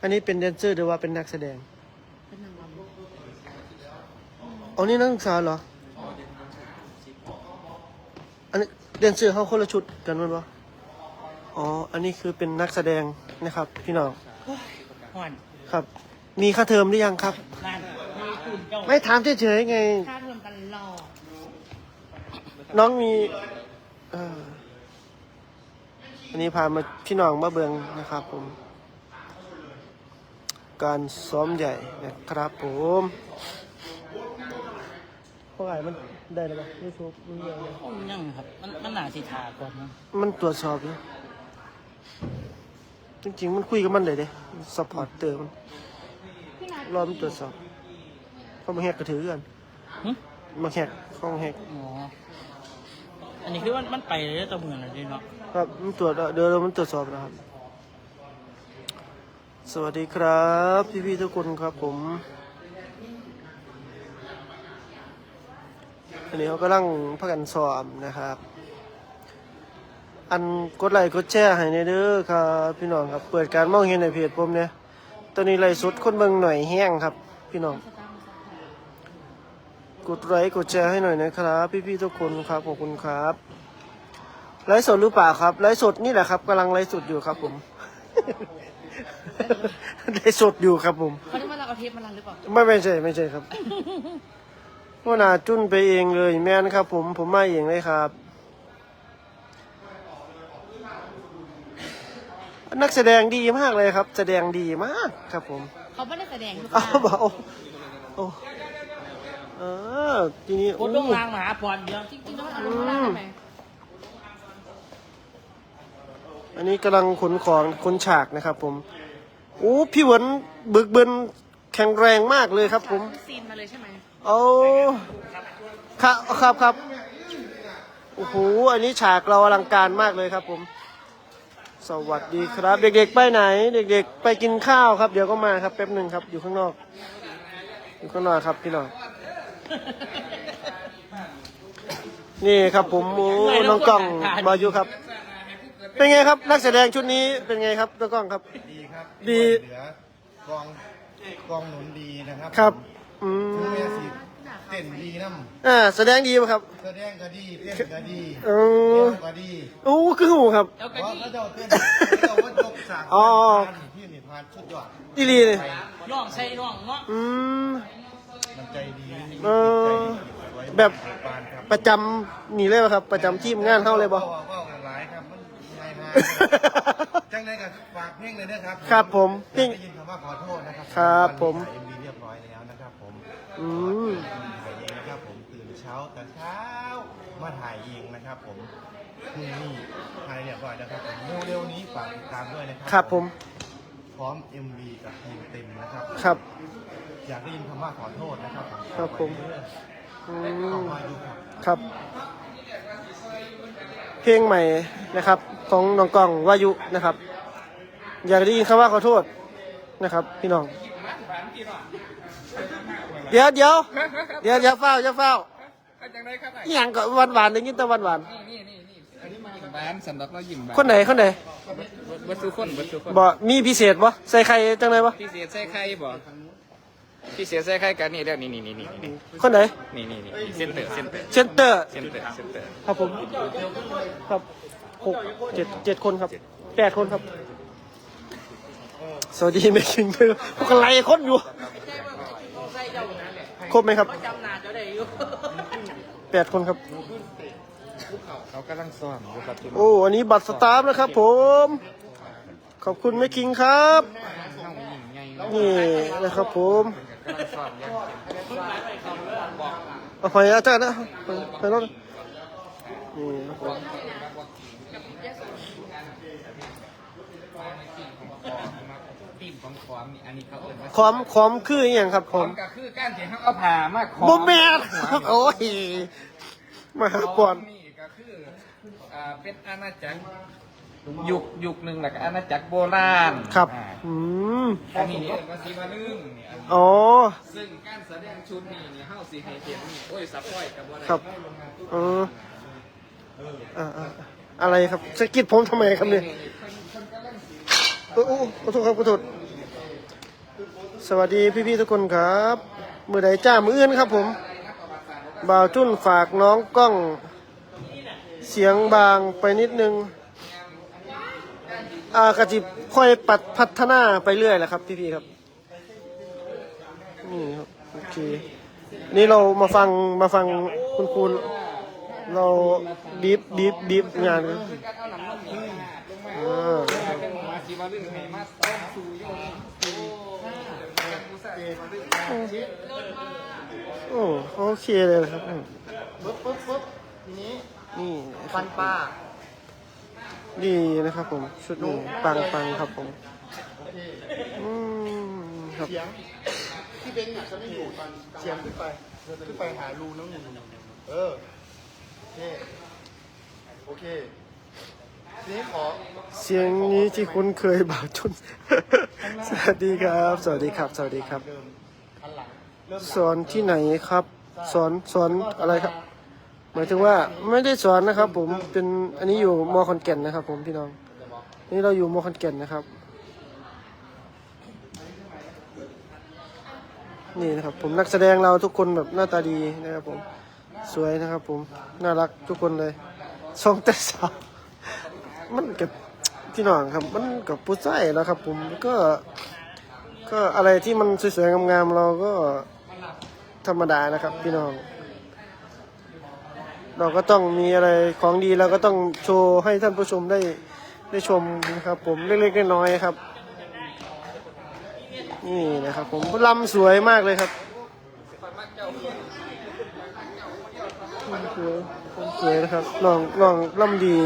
อันนี้เป็นแดนเซอร์หรือว่าเป็นนักแสดงเป็นนางรำอ๋อนี่นักศึกษาเหรอ อันนี้แดนเซอร์เขาคนละชุดกันมั้ยปะอ๋อ อันนี้คือเป็นนักแสดงนะครับ พี่น้อง ห่อนครับ มีค่าเทอมหรือยังครับนานมีกลุ่มเจ้าไม่ถามเฉยๆไง ค่าเทอมตลอดน้องมีเอ่ออันนี้พามาพี่น้องมาเบืองนะครับผม การซ้อมใหญ่นะครับผมพวกไอ้มันได้หรือเปล่ายูทูบมันเยอะเลยผมยังครับ มันมันหนาสิทาก่อนนะมันตรวจสอบอยู่จริงๆ มันคุยกับมันเลยเด้สปอร์ตเตอร์มันพี่นัทรอมันตรวจสอบเพราะมันแฮกกระถือกันหึมาแฮกข้องแฮกอ๋ออันนี้คือมันมันไปเลยตัวเมืองเลยเนาะครับมันตรวจแล้วเดี๋ยวเรามันตรวจสอบนะครับ สวัสดีครับ พี่ๆทุกคนครับผมอันนี้เขากำลังพักกันสอบนะครับ อันกดไลค์กดแชร์ให้ในเด้อครับพี่น้องครับ เปิดการมองเห็นในเพจผมเนี่ยตอนนี้ไลฟ์สดคนเบิ่งหน่อยแห้งครับ พี่น้อง กดไลค์กดแชร์ให้หน่อยนะครับ พี่ๆทุกคนครับขอบคุณครับไลฟ์สดหรือเปล่าครับไลฟ์สดนี่แหละครับกำลังไลฟ์สดอยู่ครับผม ไลฟ์สดอยู่ครับผม เขาที่มาเราเอาเทปมาลันหรือเปล่าไม่ไม่ใช่ไม่ใช่ครับว่านาจุ้นไปเองเลย แม่นครับ ผมผมมาเองเลยครับ นักแสดงดีมากเลยครับ แสดงดีมากครับผม เขาไม่ได้แสดงทุกเอาอย่างเบาโอ้เออทีนี้กโอ้ดลงรางมหาพรเดียวจริงๆต้องเอาลงมาได้ไหม อันนี้กำลังขนของขนฉากนะครับผมโอ้พี่เหวินบึกบึนแข็งแรงมากเลยครับผมซีนมาเลยใช่ไหมเอาครับครับครับโอ้โหอันนี้ฉากเราอลังการมากเลยครับผม สวัสดีครับ เด็กๆไปไหน เด็ก ๆ ไปกินข้าวครับ เดี๋ยวก็มาครับแป๊บหนึ่งครับอยู่ข้างนอก อยู่ข้างนอกครับพี่น้องนี่ครับผมโอ้น้องกล้องมาอยู่ครับ เป็นไงครับนักแสดงชุดนี้เป็นไงครับน้องกล้องครับ ดีครับดี เหลือกองกองหนุนดีนะครับครับอืมคือแม่สิเต้นดีน้อ่าแสดงดีไหมครับำแสดงก็ดีเต้นก็ดีเอเต้อนก็ดีโอ้คือหูครับ แล้วเพก็ราะนี่เขาเจ้าเต้นเขาเจ้าว่ายกฉากอ๋อ ที่นี่พานชุดยอดอีหลีเลยน้องใส่น้องเนาะอืม มันใจดีเออ ใจดีไว้แบบ ปานครับประจำนี่เลยป่ะครับ ประจำทีมงานเท่าเลยบ่ ว่าว่ ไงฮะจังไดกับฝากเพลงเลยนะครับครับผมเพลงได้ยินคำว่าขอโทษนะครับครับผมเอ็มวีเรียบร้อยแล้วนะครับผมอืมถ่ายเองนะครับผมตื่นเช้าแต่เช้ามาถ่ายเองนะครับผมนี่นี่ถ่ายเรียบร้อยนะครับผมเร็วๆนี้ฝากติดตามด้วยนะครัครับผมพร้อม MV กับทีมเต็มนะครับ ครับ อยากได้ยินคำว่าขอโทษนะครับผมครับผมอืเข้ามมาดูครับครับ เพลงใหม่นะครับ ของน้องกล้องวายุนะครับ อยากได้ยินคำว่าขอโทษนะครับ พี่น้อง เดี๋ยวเดี๋ยวเดี๋ยวอย่าเฝ้าอย่าเฝ้าอหย่างก็หวานหวานๆได้ยินแต่หวานหวานบ้านสำหรับเรายิ้มบ้านๆคนไหนคนไหนวัตถุคนวัตถุคนบ่มีพิเศษบ่ใส่ไข่จังเลยบ่พี่เสียใส่ไข่บ่ พี่เสียใส่ไข่กันนี่เรื่องนี่นี่นี่นี่นี่คนไหนนี่นี่นี่เส้นเตอร์เส้นเตอร์เซนเตอร์เส้นเตอร์เส้นเตอร์ครับผมครับหกเจ็ดเจ็ดคนครับแปดคนครับ สวัสดีแม่คิงเธอพวกอะไรคนอยู่ครบไหมครับจำนาเจ้าได้อยู่แปดคนครับ เขากำลังซ้อมอยู่ครับที่โอ้อันนี้บัตรสตาฟนะครับ ผม ขอบคุณแม่คิงครับห้องยิ่งใหญ่นี่นะครับผม กำลังซ้อมอยังเอาไปอาจารย์นะไปไปรถนี่ครับปีนของขอมนี่อันนี้เขาเอิ้นว่าขอมขอมคืออหย่างครับขขออมมก็คือการที่เขาเอาผ้ามาขอมโมแมนครับโอ้ยมาหาก่อน นี่ก็คืออ่าเป็นอาณาจักร ยุคยุคหนึ่งแหละก็อาณาจักรโบราณครับ อ่าอืมอันนี้เนี่ยมาสีมาลึงเนี่ยอันนี้อ๋อซึ่งการแสดงชุดนี้เนี่ยเฮาสิให้เห็นนี่โอ้ยสับป้อยกับบ่ได้ครับเอออ่าอ่าอะไรครับสะกิดผมทำไมครับเนี่ยโอ้โอ้ขอโทษครับขอโทษสวัสดีพี่ๆทุกคนครับ มือใดจ้ามืออื่นครับผม บ่าวจุ้นฝากน้องกล้อง เสียงบางไปนิดนึง อ่ากระจิบค่อยปัดพัฒนาไปเรื่อยแหละครับ พี่ๆครับนี่ครับโอเคนี่เรามาฟังมาฟังคุณครูเราบีบบีบบีบงานกันอ่าโอ้โอเคเลยครับปุ๊บปุ๊บปุ๊บทีนี้นี่ฟันปลา ดีนะครับผมชุดนี้ปังปังครับผมโอเคอืมครับเสียงที่เบนอะจะไม่อยู่ตอนเสียงขึ้นไปขึ้นไปหารูน้องหนุ่มเออโอเคโอเคทีนี้ขอเสียงนี้ที่คุ้นเคยบ่าวจุนสวัสดีครับ สวัสดีครับ สวัสดีครับเดิมอันหลังเริ่มหลังสอนที่ไหนครับ สอนสอนอะไรครับ หมายถึงว่าไม่ได้สอนนะครับ ผมเป็นอันนี้อยู่มอคอนแก่นนะครับ ผมพี่น้อง นี่เราอยู่มอคอนแก่นนะครับ นี่นะครับ ผมนักแสดงเราทุกคนแบบหน้าตาดีนะครับ ผมสวยนะครับ ผมน่ารักทุกคนเลยทรงแต่สาวมันกับพี่น้องครับ มันกับผู้ชายแล้วครับ ผมก็ ก็อะไรที่มันสวยๆงามๆเราก็ธรรมดานะครับ พี่น้อง เราก็ต้องมีอะไรของดีเราก็ต้องโชว์ให้ท่านผู้ชมได้ได้ชมนะครับผมเล็กๆน้อยๆครับ นี่นะครับผมลำสวยมากเลยครับสวยสวยนะครับน้องน้องลำดี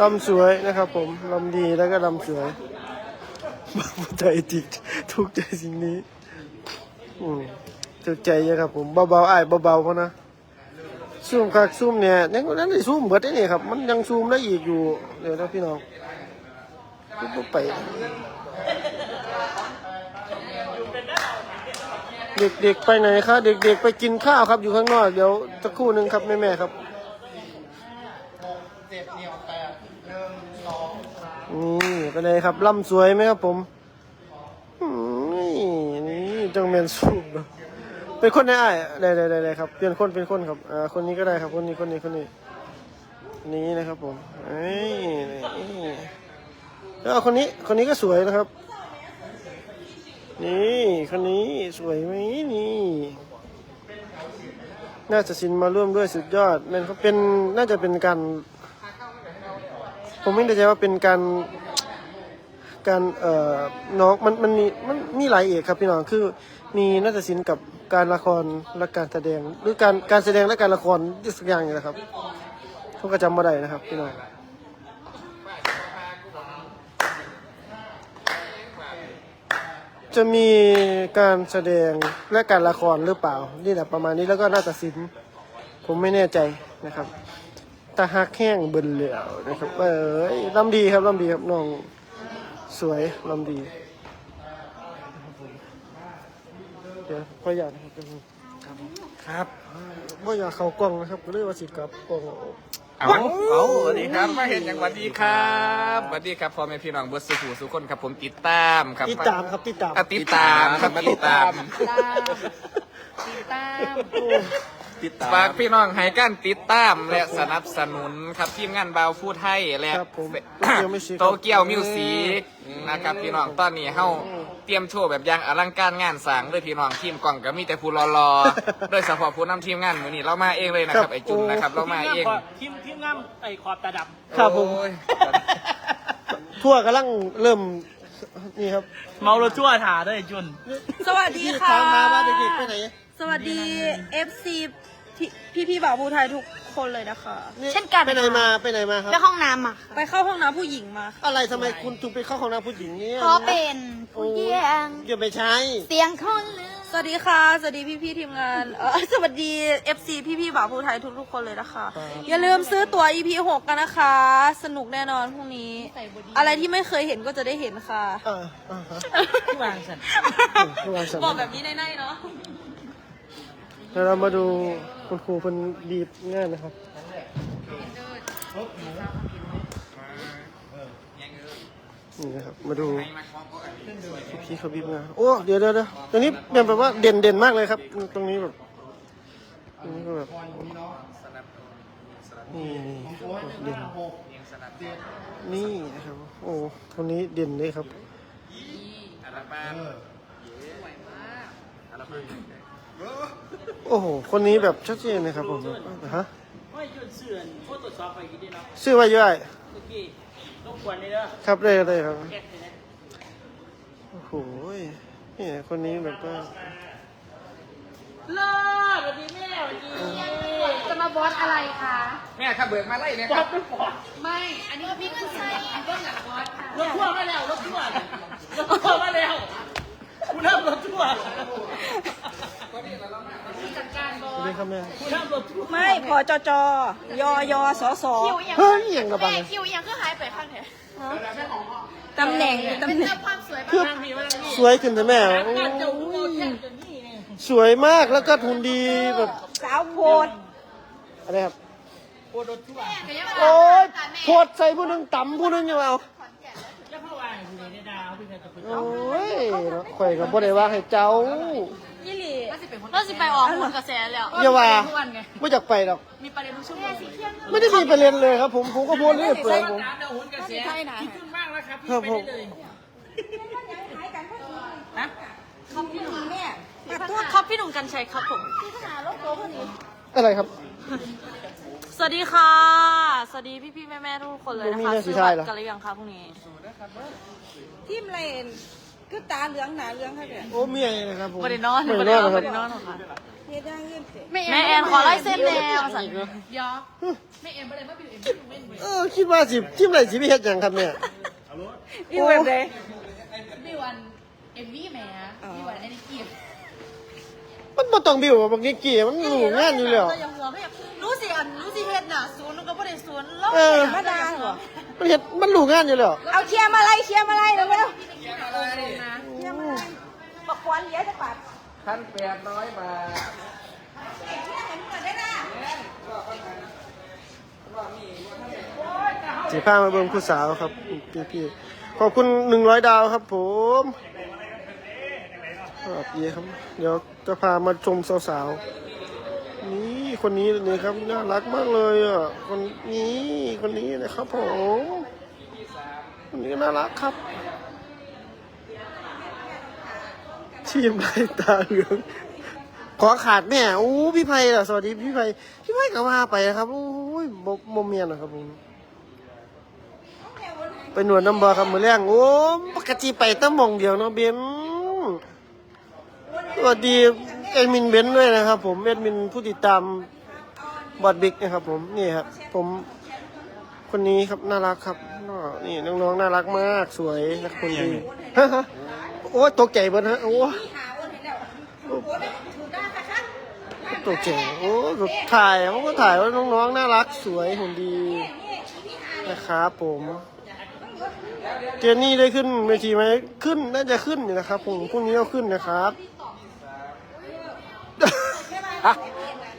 ลำสวยนะครับ ผมลำดีแล้วก็ลำสวยบ้าใจติดทุกข์ใจสิ่งนี้อืมถูกใจเยอะครับผมเบาๆอ้ายเบาๆเพราะนะ ซูมคักซูมเนี่ยยังนั้นได้ซูมเบิดได้นี่ครับ มันยังซูมได้อีกอยู่ เดี๋ยวนะพี่น้องปุ๊บไป เด็กๆไปไหนครับเด็กๆไปกินข้าวครับอยู่ข้างนอก เดี๋ยวสักครู่หนึ่งครับแม่ๆครับเจ็บเหนียวแตกหนึ่งสองนี่ไปเลยครับล่ำสวยไหมครับผมนี่นี่จังเมนสูงเนอะ เป็นคนได้อ้ายได้ได้ได้ได้ครับ เปลี่ยนคนเป็นคนครับอ่าคนนี้ก็ได้ครับ คนนี้คนนี้คนนี้ นี่นะครับผมเอ้นี่แล้วเอาคนนี้คนนี้ก็สวยนะครับ นี่คนนี้สวยไหมนี่ น่าจะสินมาร่วมด้วยสุดยอดมันเขาเป็นน่าจะเป็นการ ผมไม่แน่ใจว่าเป็นการการเอ่อน้องมันมันมีมันมีหลายเอกครับพี่น้องคือมีนาฏศิลป์กับ การละครและการแสดงหรือการการแสดงและการละครสักอย่างนี่แหละครับผมก็จำมาได้นะครับพี่น้องจะมีการแสดงและการละครหรือเปล่า นี่แหละประมาณนี้แล้วก็น่าฏศิลป์ผมไม่แน่ใจนะครับตาฮักแห้งเบิ่นเหลียวนะครับ เอ้ยลำดีครับลำดีครับน้องสวยลำดีเดี๋ยวขออยากนะครับครับพ่ออยากเข้ากล้องนะครับก็เลยว่าสิกลับกล้องเอาเอาสวัสดีครับ มาเห็นอย่างสวัสดีครับสวัสดีครับพ่อแม่พี่น้องเบิร์ดสุขูสุขคนครับผมติดตามครับติดตามครับติดตามอะติดตามครับติดตามตามติดตาม ติดตามฝากพี่น้องให้การติดตามและสนับสนุนครับทีมงานบาวฟูไทยและครับผมโตเกียวมิวสิกนะครับพี่น้องตอนนี้เฮาเตรียมโชว์แบบอย่างอลังการงานสร้างด้วยพี่น้องทีมกล่องก็มีแต่ผู้รอๆโดยเฉพาะผู้นำทีมงานมือนี้เรามาเองเลยนะครับไอจุนนะครับเรามาเองทีมทีมงามไอ้ขอบตาดครับผม โอ้ย ทั่วกำลังเริ่มนี่ครับำเมาเราชั่วถาด้วยจุน สวัสดีนี่ค่ะถามหาว่าเด็กๆไปไหน สวัสดี FC พี่พี่ๆบ่าวภูไทยทุกคนเลยนะคะ เช่นกันไปไหนมาไปไหนมาครับ ไปห้องน้ำอะไปเข้าห้องน้ำผู้หญิงมาค่ะอะไรทำไมคุณถึงไปเข้าห้องน้ำผู้หญิงเนี่ยเพราะเป็นผู้หญิงอย่าไปใช้ เสียงคนลืมสวัสดีค่ะ สวัสดีพี่พี่ๆทีมงานเออสวัสดี FC พี่พี่ๆบ่าวภูไทยทุกทุกๆคนเลยนะคะ อย่าลืมซื้อตั๋ว EP 6กันนะคะ สนุกแน่นอนพรุ่งนี้ อะไรที่ไม่เคยเห็นก็จะได้เห็นค่ะ อ่าอ่าฮะที่วางสันระวังสั่นบอกแบบนี้ในๆเนาะ เดี๋ยวเรามาดูคุณครูคนดีบงานนะครับนี่นะครับ มาดูพี่เขาบีบงานโอ้เดี๋ยวเดี๋ยวเดี๋ยวตรงนี้เป็นแบบว่าเด่นเด่นมากเลยครับ ตรงนี้แบบตรงนี้ก็แบบนี่เด่นนี่นะครับโอ้ตรงนี้เด่นเลยครับ โอ้โห คนนี้แบบชัดเจนเลยครับผมฮะไม่หยุดเสื่อนโฟโต้ช็อปไปกี่ดีเนาะชื่อว่าย่อยเมื่อกี้รบกวนเลยเด้อครับเลยเลยครับแก๊กเลยนะโอ้โหนี่คนนี้แบบว่าเลิศสวัสดีแม่สวัสดีจะมาบอสอะไรคะแม่ถ้าเบิกมาไล่เนี่ยบคอรัสบไม่บอสไม่ อันนี้ก็พี่เงินใส่อันก็หลักบอสค่ะรถทั่วร์มาแล้วรถทั่วร์รถทั่วร์มาแล้ว คุณทำรถทั่วร์จัดการบอสวัสสดีครับแม่คุณทำรถทั่วร์ไม่พอจจยอยอสสคิวยังเฮ้ยอย่างกับบังแม่คิวยังก็หายไปข้างไหนตำแหน่งตำเป็นแหน่งเจ้าความสวยคือบ้างมีมาแล้วนี่สวยขึ้นแต่แม่โอ้การเจ้ายเราแค่จนนี่เนี่ยสวยมากแล้วก็ทุนดีแบบสาวโพดอะไรครับ โอ้รถทั่วร์โอ้ยโพดใส่ผู้หนึงต่ำผู้หนึงยังเอา โอ้ยเนาะข่อยกับบ่ได้ว่าให้เจ้า ยี่หลีเราสิไปออกผลกระแสแล้วอย่าว่าทุกวันไงไม่อยากไปหรอก มีประเด็นทุกชั่วโมงไม่ได้มีประเด็นเลยครับ ผมผมก็โพสต์เรื่อยเปื่อยผมตามดาวหุ่นกระแสคิดขึ้นมากแล้วครับพี่ครับไปผมได้เลยเขาพี่หนุ่มแม่ปัดตัวครับพี่หนุ่มกันชัยครับผม อะไรครับ สวัสดีค่ะ สวัสดีพี่พี่ๆแม่แม่ๆทุกคนเลยนะมีคะเรื่องสีซื้อชาบัยตเหรอรกันหรือยังคะพรุ่งนี้ทีมอะไรเอ็นคือตาเหลืองหนาเหลืองค่ะเนี่ยโอ้เมียนะครับผมบริโนอนไม่บได้รินโนอนอนนะบครับริโนอนเหรอคะเฮ็ดได้เงินเสร็จแม่แอนขอไล่เส้นแล้วสั่นยอเออคิดว่าสิทีมไหนสิพี่เฮ็ดหยังครับเนี่ยอยู่แบบใดพี่วันเอ็มวี่แม่พี่วันไอ้นี่กีบ มันบ่ต้องบิวบางทีกี่มันรู้งานอยู่แล้วเรายังหัวไม่อยากรู้สิอันรู้สิเฮ็ดน่ะศูนย์มันก็บ่ได้ศูนย์แล้วเออมาดาเหรอ มันเฮ็ดมันรู้งานอยู่แล้วเอาเชียร์มาไล่เชียร์มาไล่เร็วเร็วนะเชียร์มาไล่ปักควันเหลียจะปัดพันแปดร้อยบาทสีผ้ามาเบิ่งผู้สาวครับพี่พี่ๆขอบคุณหนึ่งร้อยดาวครับผม ครับเย่ครับ เดี๋ยวจะพามาชมสาวๆ นี่คนนี้นี่ครับน่ารักมากเลยอะ คนนี้คนนี้นะครับผมคนนี้น่ารักครับทีมไรตาเหลืองขอขาดแม่อู้พี่ไพล่ะสวัสดีพี่ไพ่พี่ไพก็ว่าไปนะครับโอ้ยบ่บ่เมียนนะครับผมไปหนวดน้ำบอครับมือแรงโอ้ปกติไปตั้งมองเดียวเนาะเบน สวัสดีเอ็ดมินเบนด้วยนะครับ ผมเอ็ดมินผู้ติดตามบอดบิ๊กนะครับ ผมนี่ครับผมคนนี้ครับน่ารักครับนี่น้องๆน่ารักมากสวยนักคนดีฮะฮะโอ้ยตกใจเบิดฮะโอ้ยตกใจโอ้ยถ่ายเขาก็ถ่ายว่าน้องๆน่ารักสวยหุ่นดีนะครับผมเจนนี่ได้ขึ้นเวทีไหมขึ้นน่าจะขึ้นอยู่นะครับผมพรุ่งนี้ก็ขึ้นนะครับ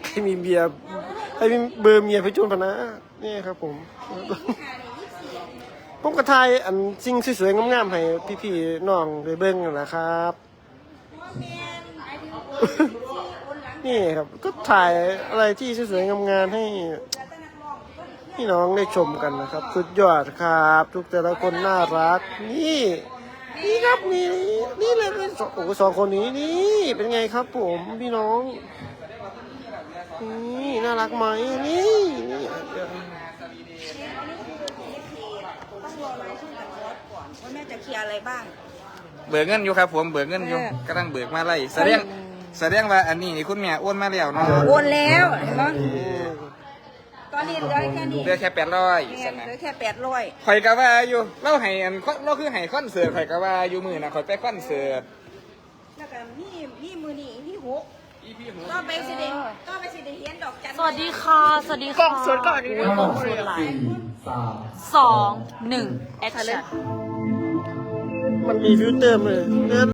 ให้มีเบียร์ให้มีเบอร์เมียไปจูนพนะนี่ครับผมผมก็ทายอันสิ่งสวยๆงามๆให้พี่ๆน้องได้เบิ่งนั่นแหละครับ นี่ครับก็ถ่ายอะไรที่สวยๆงามๆให้พี่น้องได้ชมกันนะครับสุดยอดครับ ทุกแต่ละคนน่ารัก นี่ นี่ครับนี่นี่เลยเป็นสองโอ้สองคนนี้นี่เป็นไงครับผมพี่น้อง นี่น่ารักไหมนี่นี่ต้องรอรายชื่อจากบอสก่อนว่าแม่จะเคลียร์อะไรบ้าง เบิกเงินอยู่ครับผมเบิกเงินอยู่เออกำลังเบิกมาไล่แสดงแสดงว่าอันนี้นี่คุณแม่โอนมาแล้วเนาะโอนแล้วเห็นไหมตอนนี้เหลือแค่นี้เหลือแค่แปดร้อยแม่ใช่ไหมเหลือแค่แปดร้อยข่อยกะว่าอยู่เล่าให้อันเราคือให้คอนเสิร์ตข่อยกะว่าอยู่มือนะข่อยไปคอนเสิร์ตแล้วก็มีมีมือนี่มีหกอีพีห กก็ไปสิเดก็ไปสิเดเฮียนดอกจันสวัสดีค่ะ สวัสดีค่ะกล้องสดก่อนดีกล้องสดหลายสองหนึ่งแอคชั่น มันมีฟิลเตอร์เลย